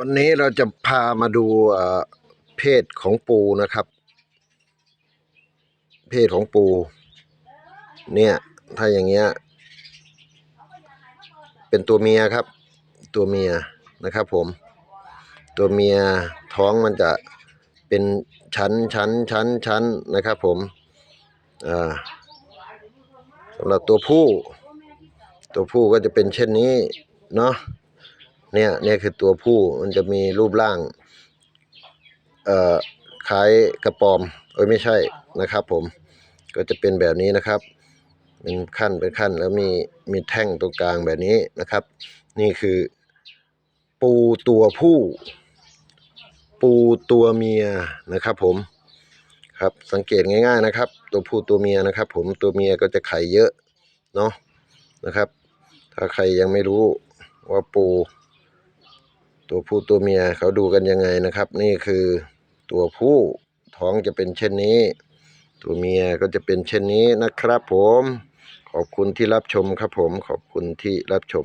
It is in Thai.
วันนี้เราจะพามาดูเอ่อเพศของปูนะครับ เพศของปู เนี่ย ถ้าอย่างเงี้ย เป็นตัวเมียครับ ตัวเมียนะครับ ผม ตัวเมียท้องมันจะเป็นชั้นชั้นชั้นชั้นนะครับ ผมสำหรับตัวผู้ ตัวผู้ก็จะเป็นเช่นนี้ เนาะ เนี่ยเนี่ยคือตัวผู้มันจะมีรูปร่าง เอ่อคล้ายกระปอม เอ้ยไม่ใช่นะครับ ผมก็จะเป็นแบบนี้นะครับ เป็นขั้นเป็นขั้นแล้วมีมีแท่งตรงกลางแบบนี้นะครับ นี่คือ ปูตัวผู้ ปูตัวเมียนะครับ ผมครับสังเกตง่ายๆนะครับ ตัวผู้ตัวเมียนะครับ ผมตัวเมียก็จะไข่เยอะเนาะนะครับ ถ้าใครยังไม่รู้ว่าปู ตัวผู้ตัวเมียเขาดูกันยังไงนะครับ นี่คือตัวผู้ท้องจะเป็นเช่นนี้ ตัวเมียก็จะเป็นเช่นนี้นะครับผม ขอบคุณที่รับชมครับผม ขอบคุณที่รับชม